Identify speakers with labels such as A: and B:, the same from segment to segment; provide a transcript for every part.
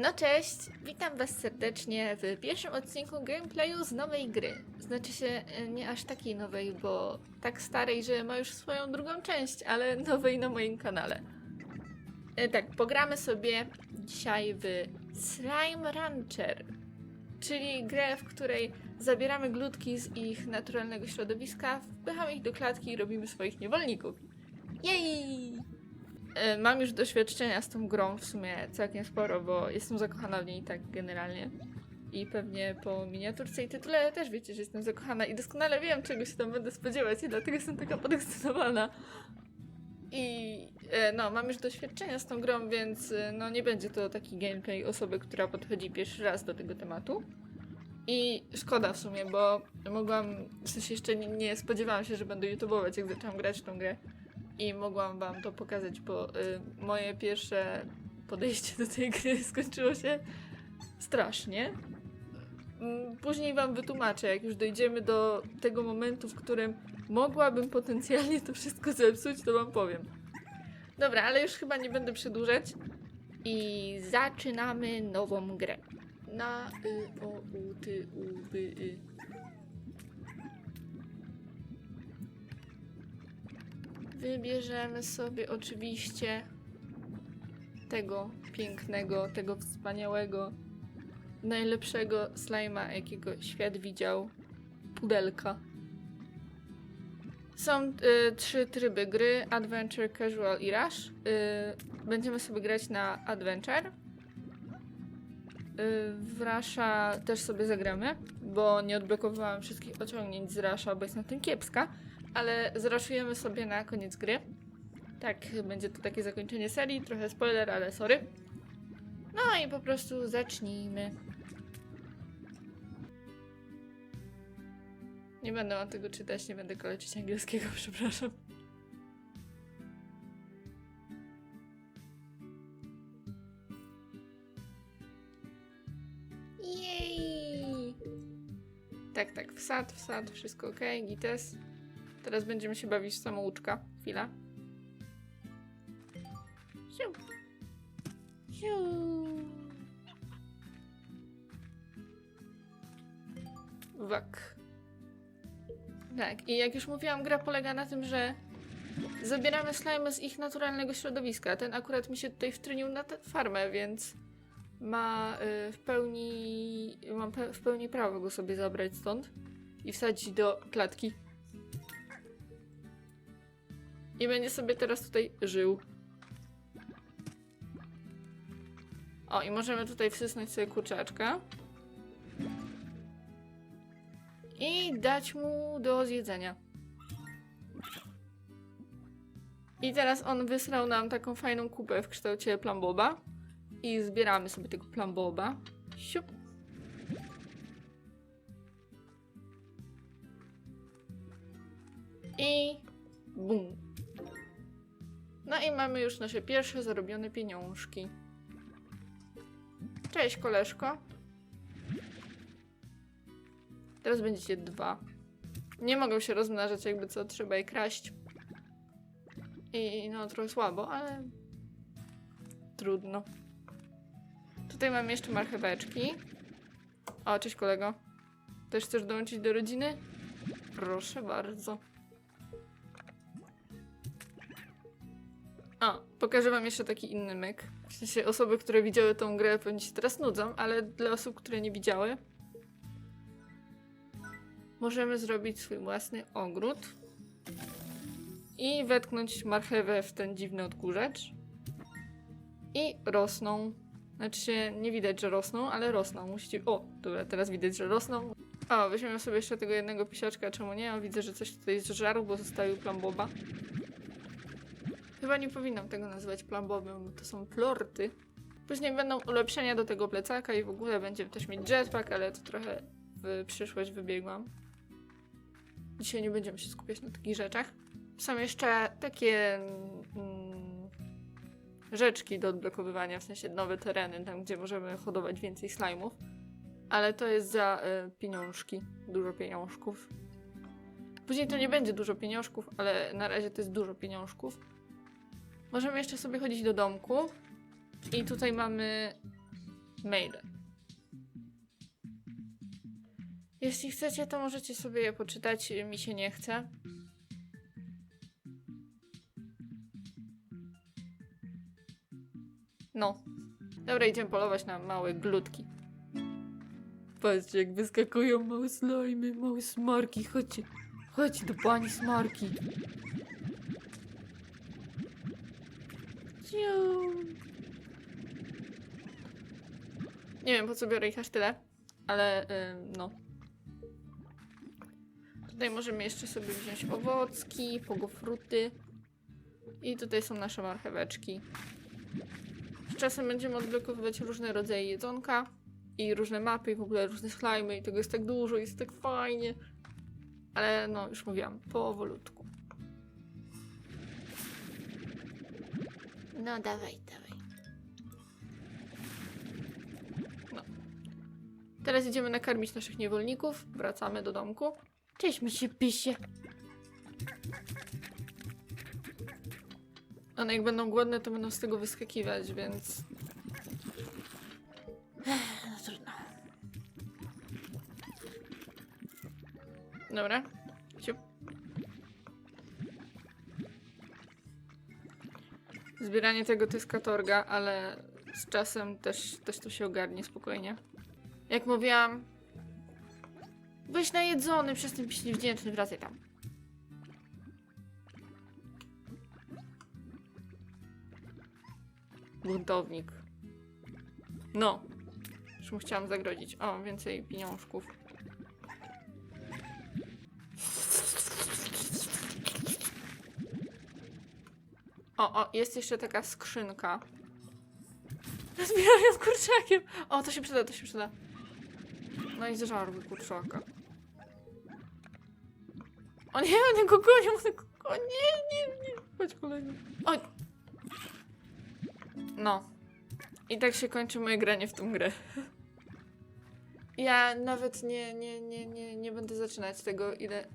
A: No cześć, witam was serdecznie w pierwszym odcinku gameplayu z nowej gry. Znaczy się e, nie aż takiej nowej, bo tak starej, że ma już swoją drugą część, ale nowej na moim kanale. E, Tak, pogramy sobie dzisiaj w Slime Rancher, czyli grę, w której zabieramy glutki z ich naturalnego środowiska, wpychamy ich do klatki i robimy swoich niewolników. Jej! E, Mam już doświadczenia z tą grą w sumie całkiem sporo, bo jestem zakochana w niej tak generalnie. I pewnie po miniaturce i tytule też wiecie, że jestem zakochana i doskonale wiem, czego się tam będę spodziewać i dlatego jestem taka podekscytowana. I e, no, mam już doświadczenia z tą grą, więc e, no nie będzie to taki gameplay osoby, która podchodzi pierwszy raz do tego tematu. I szkoda w sumie, bo mogłam, w sensie jeszcze nie, nie spodziewałam się, że będę youtubować, jak zaczęłam grać w tą grę i mogłam wam to pokazać, bo y, moje pierwsze podejście do tej gry skończyło się strasznie. Mm, Później wam wytłumaczę, jak już dojdziemy do tego momentu, w którym mogłabym potencjalnie to wszystko zepsuć, to wam powiem. Dobra, ale już chyba nie będę przedłużać. I zaczynamy nową grę. Na y, o u ty u by y. Wybierzemy sobie oczywiście tego pięknego, tego wspaniałego, najlepszego slajma, jakiego świat widział. Pudelka. Są y, trzy tryby gry: Adventure, Casual i Rush. Y, będziemy sobie grać na Adventure. Y, w Rusha też sobie zagramy, bo nie odblokowałam wszystkich osiągnięć z Rusha, bo jestem na tym kiepska ale zraszujemy sobie na koniec gry. Tak, będzie to takie zakończenie serii, trochę spoiler, ale sorry. No i po prostu zacznijmy. Nie będę wam tego czytać, nie będę koleczyć angielskiego, przepraszam. Jej! Tak, tak, wsad, wsad, wszystko ok, gites. Teraz będziemy się bawić w samouczka. Chwila. Siu. Siu. Wak. Tak, i jak już mówiłam, gra polega na tym, że zabieramy slime z ich naturalnego środowiska. Ten akurat mi się tutaj wtrynił na farmę, więc ma y, w pełni, mam pe w pełni prawo go sobie zabrać stąd i wsadzić do klatki. I będzie sobie teraz tutaj żył. O, i możemy tutaj wsysnąć sobie kurczaczka. I dać mu do zjedzenia. I teraz on wysrał nam taką fajną kupę w kształcie plamboba. I zbieramy sobie tego plamboba. Siup. I bum. No i mamy już nasze pierwsze zarobione pieniążki. Cześć, koleżko. Teraz będziecie dwa. Nie mogą się rozmnażać, jakby co, trzeba je kraść. I no, trochę słabo, ale trudno. Tutaj mam jeszcze marcheweczki. O, cześć kolego. Też chcesz dołączyć do rodziny? Proszę bardzo. Pokażę wam jeszcze taki inny myk. W sensie osoby, które widziały tą grę pewnie się teraz nudzą, ale dla osób, które nie widziały możemy zrobić swój własny ogród i wetknąć marchewę w ten dziwny odkurzacz i rosną. Znaczy się nie widać, że rosną, ale rosną. Musicie... O, dobra, teraz widać, że rosną. O, weźmiemy sobie jeszcze tego jednego pisiaczka, czemu nie? O, widzę, że coś tutaj zżarł, bo zostawił plamboba. Chyba nie powinnam tego nazywać plambowym, bo to są florty. Później będą ulepszenia do tego plecaka i w ogóle będziemy też mieć jetpack, ale to trochę w przyszłość wybiegłam. Dzisiaj nie będziemy się skupiać na takich rzeczach. Są jeszcze takie mm, rzeczki do odblokowywania, w sensie nowe tereny, tam gdzie możemy hodować więcej slajmów. Ale to jest za y, pieniążki, dużo pieniążków. Później to nie będzie dużo pieniążków, ale na razie to jest dużo pieniążków. Możemy jeszcze sobie chodzić do domku. I tutaj mamy maile. Jeśli chcecie, to możecie sobie je poczytać. Mi się nie chce. No. Dobra, idziemy polować na małe glutki. Patrzcie, jak wyskakują małe slajmy, małe smarki. Chodźcie, chodź do pani smarki. Nie wiem, po co biorę ich aż tyle, ale ym, no. Tutaj możemy jeszcze sobie wziąć owocki, pogofruty. I tutaj są nasze marcheweczki. Czasem będziemy odblokowywać różne rodzaje jedzonka i różne mapy i w ogóle różne slajmy i tego jest tak dużo, jest tak fajnie. Ale no, już mówiłam, powolutku. No dawaj, dawaj. No. Teraz idziemy nakarmić naszych niewolników. Wracamy do domku. Cześć, mi się pisie. One jak będą głodne, to będą z tego wyskakiwać, więc... Ech, No trudno. Dobra. Siup. Zbieranie tego to jest katorga, ale z czasem też, też to się ogarnie spokojnie. Jak mówiłam, byłeś najedzony przez ten piśń wdzięczny, wracaj tam. Buntownik. No. Już mu chciałam zagrodzić. O, więcej pieniążków. O, o, jest jeszcze taka skrzynka. Zbierają kurczakiem. O, to się przyda, to się przyda. No i zżarły kurczaka. O nie, one go gonią, O nie, nie, nie. Chodź kolego. Oj. No. I tak się kończy moje granie w tą grę. Ja nawet nie, nie, nie, nie, nie będę zaczynać tego, ile...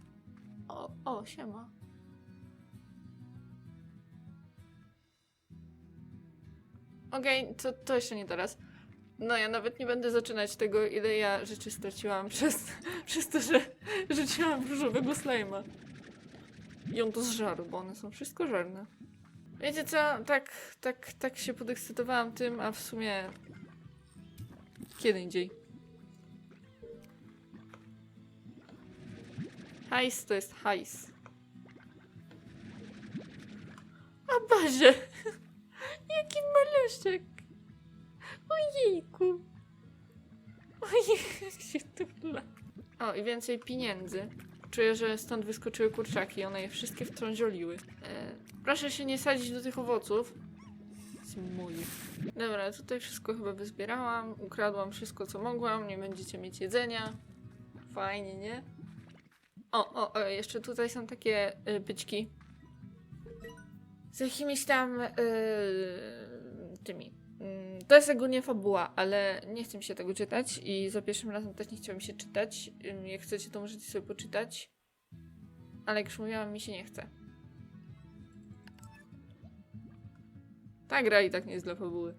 A: O, o, siema. Okej, to, to jeszcze nie teraz. No ja nawet nie będę zaczynać tego, ile ja rzeczy straciłam przez, przez to, że rzuciłam różowego slajma. I on to zżarł, bo one są wszystko żarne. Wiecie co, tak, tak, tak się podekscytowałam tym, a w sumie kiedy indziej. Hajs to jest hajs. A Bazie! Jaki maluszek! Ojejku! Ojej, jak się tula. O, i więcej pieniędzy. Czuję, że stąd wyskoczyły kurczaki, one je wszystkie wtrądzioliły. E, proszę się nie sadzić do tych owoców. Są moje. Dobra, tutaj wszystko chyba wyzbierałam, ukradłam wszystko co mogłam, nie będziecie mieć jedzenia. Fajnie, nie? O, o, o jeszcze tutaj są takie y. Z jakimiś tam y, tymi. Mm, To jest ogólnie fabuła, ale nie chcę mi się tego czytać i za pierwszym razem też nie chciało mi się czytać. Ym, Jak chcecie, to możecie sobie poczytać. Ale jak już mówiłam, mi się nie chce. Ta gra i tak nie jest dla fabuły.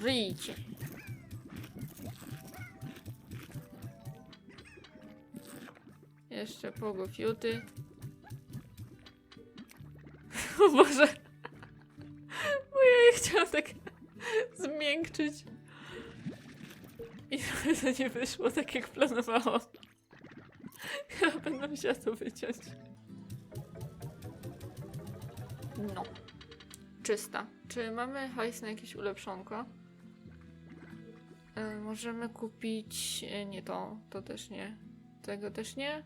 A: Żyjcie. Jeszcze pogofiuty. O Boże. Chciałam tak zmiękczyć. I trochę to nie wyszło tak, jak planowałam. Chyba będę musiała to wyciąć. No. Czysta. Czy mamy hajs na jakieś ulepszonko? Y, możemy kupić... y, Nie to. To też nie. Tego też nie.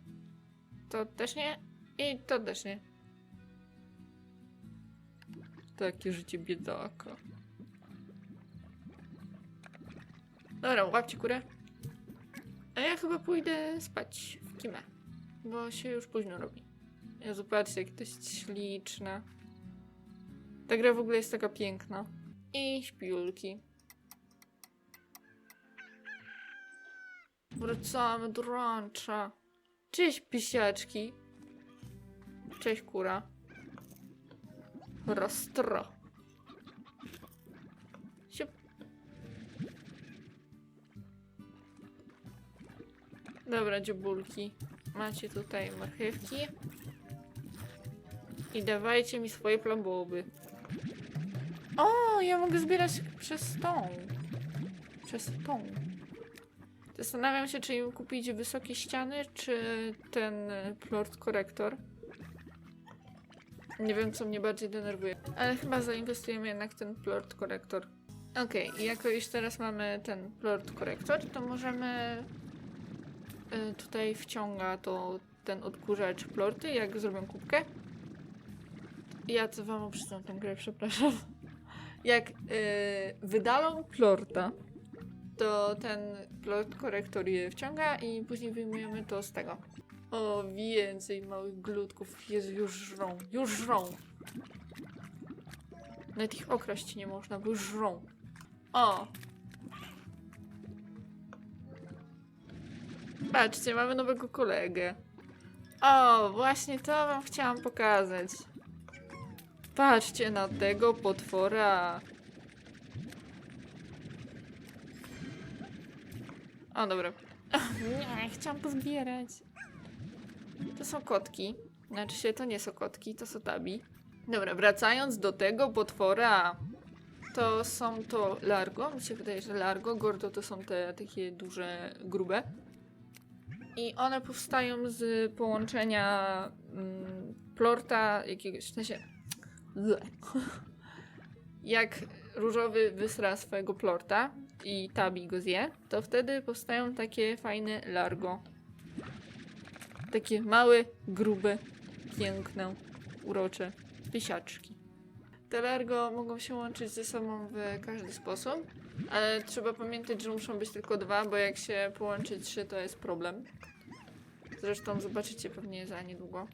A: To też nie. I to też nie. Takie życie biedaka. Dobra, łapcie kurę. A ja chyba pójdę spać w kimę. Bo się już późno robi. Patrzcie, jakie to jest śliczne. Ta gra w ogóle jest taka piękna. I śpiulki. Wracamy do rancza. Cześć, pisiaczki. Cześć, kura. Rostro. Siup. Dobra, dziobulki. Macie tutaj marchewki. I dawajcie mi swoje plomboby. O, ja mogę zbierać przez tą. Przez tą. Zastanawiam się, czy im kupić wysokie ściany, czy ten e, plort korektor. Nie wiem, co mnie bardziej denerwuje. Ale chyba zainwestujemy jednak w ten plort korektor. Okej, i jako już teraz mamy ten plort korektor, to możemy y, tutaj wciąga to ten odkurzacz plorty, jak zrobię kubkę. Ja co wam oprzedzam tę grę, przepraszam. Jak y, wydalą plorta, to ten plort korektor je wciąga i później wyjmujemy to z tego. O, więcej małych glutków. Jezu, już żrą, już żrą. Nawet ich okraść nie można, bo już żrą. O! Patrzcie, mamy nowego kolegę. O, właśnie to wam chciałam pokazać. Patrzcie na tego potwora. O, dobra. Nie, chciałam pozbierać. To są kotki. Znaczy się, to nie są kotki, to są tabi. Dobra, wracając do tego potwora. To są to largo. Mi się wydaje, że largo. Gordo to są te takie duże, grube. I one powstają z połączenia mm, plorta jakiegoś, w sensie... Jak różowy wysra swojego plorta i tabi go zje, to wtedy powstają takie fajne largo. Takie małe, grube, piękne, urocze pysiaczki. Te largo mogą się łączyć ze sobą w każdy sposób, ale trzeba pamiętać, że muszą być tylko dwa, bo jak się połączy trzy, to jest problem. Zresztą zobaczycie pewnie za niedługo.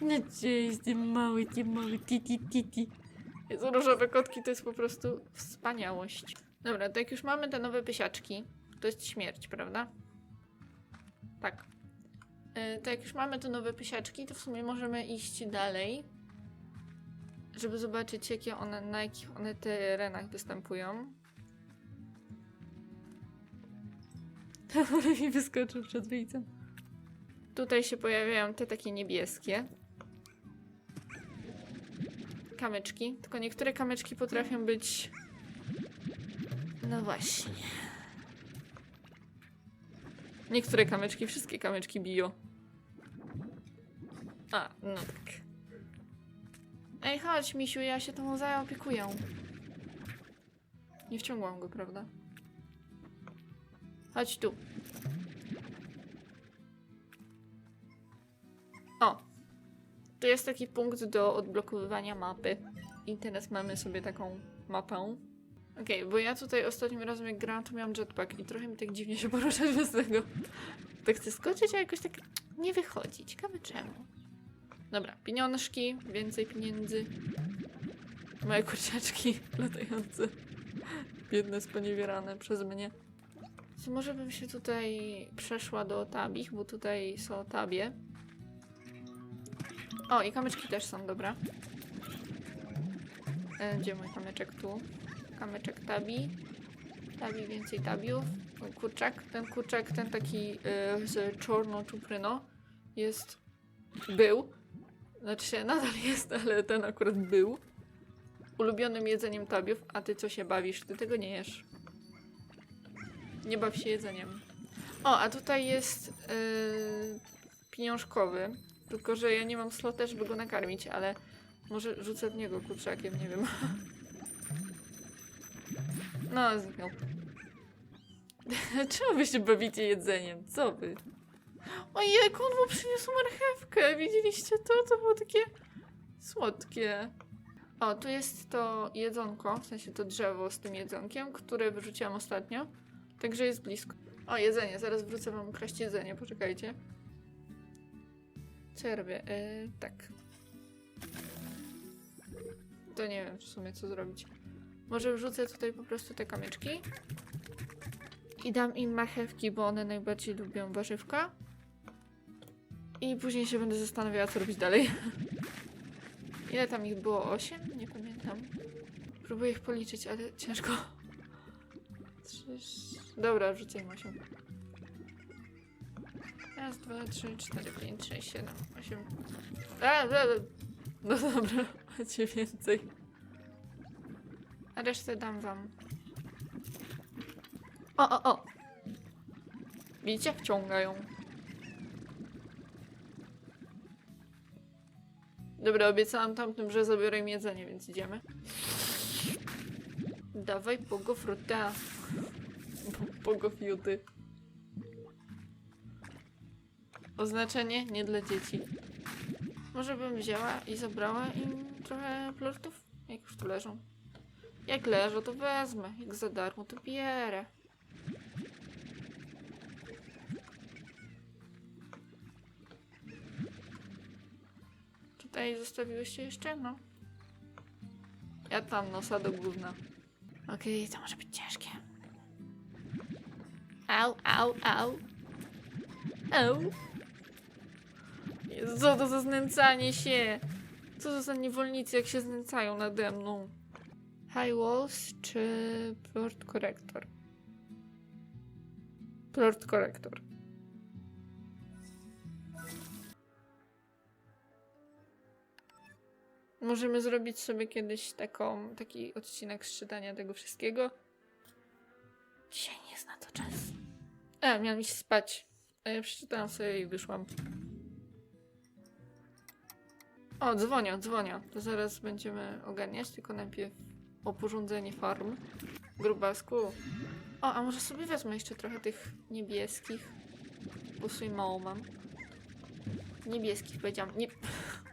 A: No cześć, ty mały, ty mały, titi, titi. Jezu, różowe kotki to jest po prostu wspaniałość. Dobra, to jak już mamy te nowe pysiaczki, to jest śmierć, prawda? Tak. Yy, to jak już mamy te nowe pysiaczki, to w sumie możemy iść dalej, żeby zobaczyć, jakie one, na jakich one terenach występują. Mi wyskoczył przed wyjściem. Tutaj się pojawiają te takie niebieskie. Kamyczki. Tylko niektóre kamyczki potrafią być. No właśnie. Niektóre kamyczki, wszystkie kamyczki biją. A, no tak. Ej, chodź, misiu, ja się tą zaopiekuję. Nie wciągłam go, prawda? Chodź tu. O! Tu jest taki punkt do odblokowywania mapy. I teraz mamy sobie taką mapę. Okej, bo ja tutaj ostatnim razem jak grałam, to miałam jetpack i trochę mi tak dziwnie się poruszać bez tego. Tak chcę skoczyć, a jakoś tak nie wychodzi. Ciekawe czemu. Dobra, pieniążki, więcej pieniędzy. Moje kurczaczki latające. Biedne, sponiewierane przez mnie. Co może bym się tutaj przeszła do tabich, bo tutaj są tabie. O, i kamyczki też są, dobra. E, Gdzie mój kamyczek? Tu. Kamyczek tabi. Tabi, więcej tabiów. Kurczak. Ten kurczak, ten taki e, z czarno-czupryno jest... Był. Znaczy się nadal jest, ale ten akurat był. Ulubionym jedzeniem tabiów. A ty co się bawisz? Ty tego nie jesz. Nie baw się jedzeniem. O, a tutaj jest yy, pieniążkowy. Tylko, że ja nie mam slota, żeby go nakarmić, ale może rzucę w niego kurczakiem, nie wiem. No, zniknął. Czemu wy się bawicie jedzeniem? Co wy? Ojej, konwo przyniósł marchewkę. Widzieliście to? To było takie słodkie. O, tu jest to jedzonko, w sensie to drzewo z tym jedzonkiem, które wyrzuciłam ostatnio. Także jest blisko. O, jedzenie. Zaraz wrócę wam ukraść jedzenie. Poczekajcie. Co ja robię? Yy, tak. To nie wiem w sumie co zrobić. Może wrzucę tutaj po prostu te kamyczki. I dam im marchewki, bo one najbardziej lubią warzywka. I później się będę zastanawiała, co robić dalej. Ile tam ich było? Osiem? Nie pamiętam. Próbuję ich policzyć, ale ciężko. Trzy... Dobra, wrzucę im osiem. Raz, dwa, trzy, cztery, pięć, sześć, siedem, osiem. A, a, a. No dobra, macie więcej. Resztę dam wam. O, o, o! Widzicie? Wciągają. Dobra, obiecałam tamtym, że zabiorę im jedzenie, więc idziemy. Dawaj pogo fruta. Pogo fiuty. Oznaczenie nie dla dzieci. Może bym wzięła i zabrała im trochę plortów, jak już tu leżą. Jak leżą, to wezmę. Jak za darmo, to bierę. Tutaj zostawiłyście jeszcze? No. Ja tam nosa do gówna. Okej, to może być ciężkie. Au, au, au. Au. Co to za znęcanie się? Co to za niewolnicy, jak się znęcają nade mną? High Walls czy Plort Corrector? Plort Corrector. Możemy zrobić sobie kiedyś taką, taki odcinek z czytania tego wszystkiego. Dzisiaj nie jest na to czas. E, miałam iść spać. A ja przeczytałam sobie i wyszłam. O, dzwonią, dzwonią. To zaraz będziemy ogarniać, tylko najpierw oporządzenie farm. Grubasku. O, a może sobie wezmę jeszcze trochę tych niebieskich. Bo sobie mało mam. Niebieskich powiedziałam. Nie...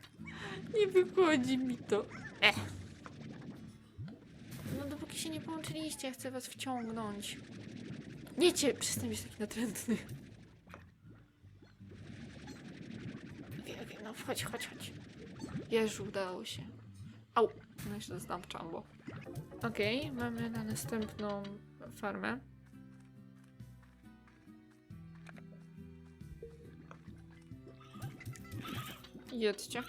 A: Nie wychodzi mi to. Ech. No dopóki się nie połączyliście, ja chcę was wciągnąć. Nie cię, przestań być taki natrętny. Okej, okej, no wchodź, chodź, chodź. Jeżu, udało się. Au, no jeszcze znam czambo. Okej, mamy na następną farmę. Jedźcie.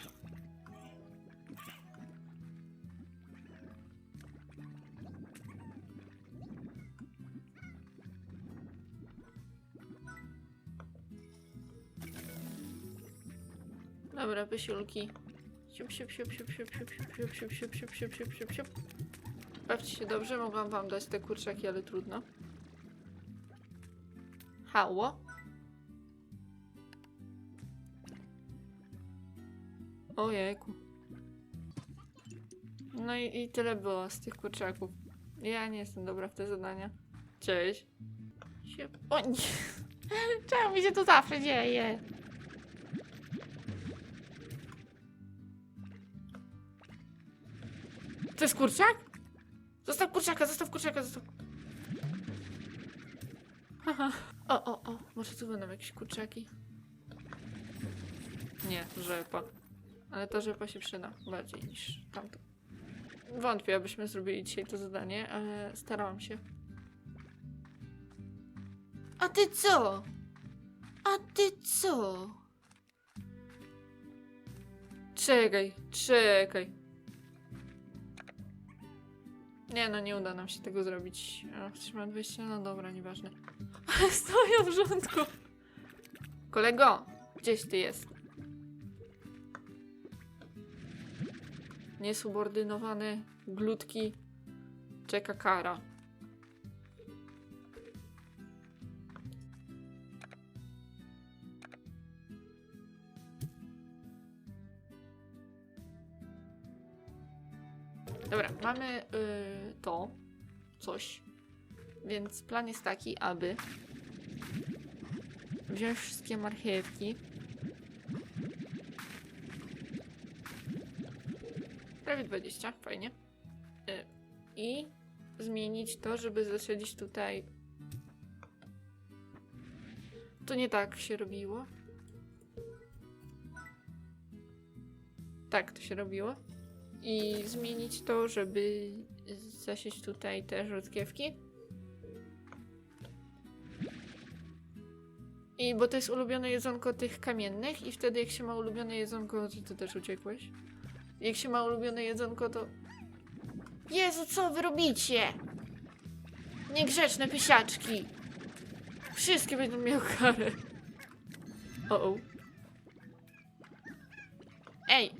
A: Dobra, pysiulki. Siup, siup, siup, siup, siup, siup, siup, siup, siup, siup, siup, siup, siup, siup. Bawcie się dobrze, mogłam wam dać te kurczaki, ale trudno. Hało? Ojejku. No i, i tyle było z tych kurczaków. Ja nie jestem dobra w te zadania. Cześć. Się... O nie. Czemu mi się to zawsze dzieje? To jest kurczak? Zostaw kurczaka, zostaw kurczaka, zostaw. Haha. O, o, o, może tu będą jakieś kurczaki. Nie, rzepa. Ale ta rzepa się przyda bardziej niż tamto. Wątpię, abyśmy zrobili dzisiaj to zadanie, ale starałam się. A ty co? A ty co? Czekaj, czekaj. Nie no, nie uda nam się tego zrobić. A, Ktoś ma 200? No dobra, nieważne. Ale stoją w rządku. Kolego, gdzieś ty jest? Niesubordynowany, glutki, czeka kara. Dobra, mamy y, to, coś. Więc plan jest taki, aby wziąć wszystkie marchewki. Prawie 20, fajnie. Y, I zmienić to, żeby zasadzić tutaj. To nie tak się robiło. Tak to się robiło i zmienić to, żeby zasieć tutaj te rzodkiewki. I bo to jest ulubione jedzonko tych kamiennych i wtedy jak się ma ulubione jedzonko, to ty też uciekłeś? Jak się ma ulubione jedzonko, to... Jezu, co wy robicie? Niegrzeczne pysiaczki! Wszystkie będą miały karę. O, o. Ej!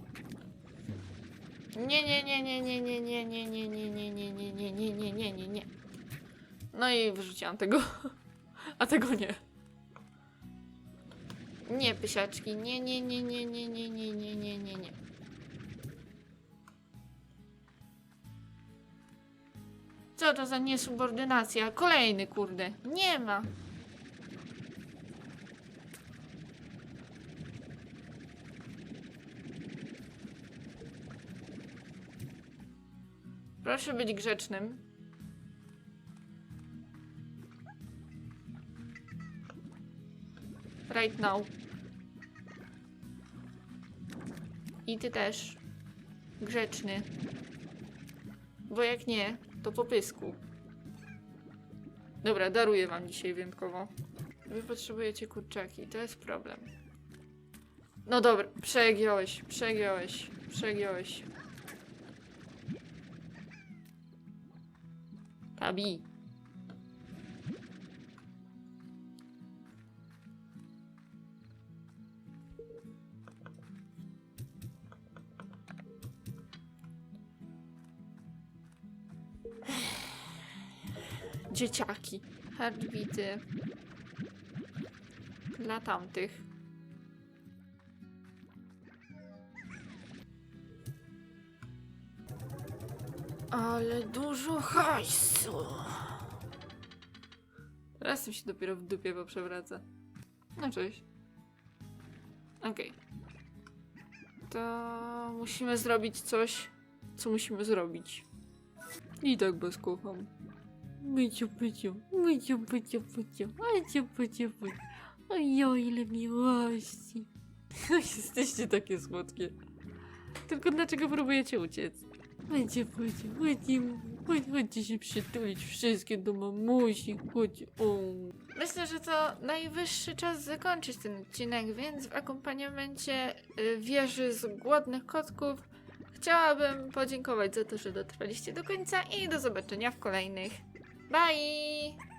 A: Nie, nie, nie, nie, nie, nie, nie, nie, nie, nie, nie, nie, nie, nie, nie, nie, nie, nie, nie. No i wyrzuciłam tego. A tego nie. Nie, pysiaczki. Nie, nie, nie, nie, nie, nie, nie, nie, nie, nie, nie. Co to za niesubordynacja? Kolejny, kurde. Nie ma. Proszę być grzecznym. Right now. I ty też. Grzeczny. Bo jak nie, to po pysku. Dobra, daruję wam dzisiaj wyjątkowo. Wy potrzebujecie kurczaki, to jest problem. No dobra, przegiąłeś, przegiąłeś, przegiąłeś. Tabi. Dzieciaki. Heartbeaty. Dla tamtych. Ale dużo hajsu. Teraz mi się dopiero w dupie poprzewraca. No cześć. Okej. To musimy zrobić coś, co musimy zrobić. I tak bez kocham. Myciu, pyciu, myciu, pyciu, pyciu, myciu, pyciu, pyciu. Ojoj, ile miłości. Jesteście takie słodkie. Tylko dlaczego próbujecie uciec? Myciu, pyciu, myciu, chodź, chodźcie się przytulić wszystkie do mamusi, chodź, o. Myślę, że to najwyższy czas zakończyć ten odcinek, więc w akompaniamencie y, wieży z głodnych kotków chciałabym podziękować za to, że dotrwaliście do końca i do zobaczenia w kolejnych. Bye!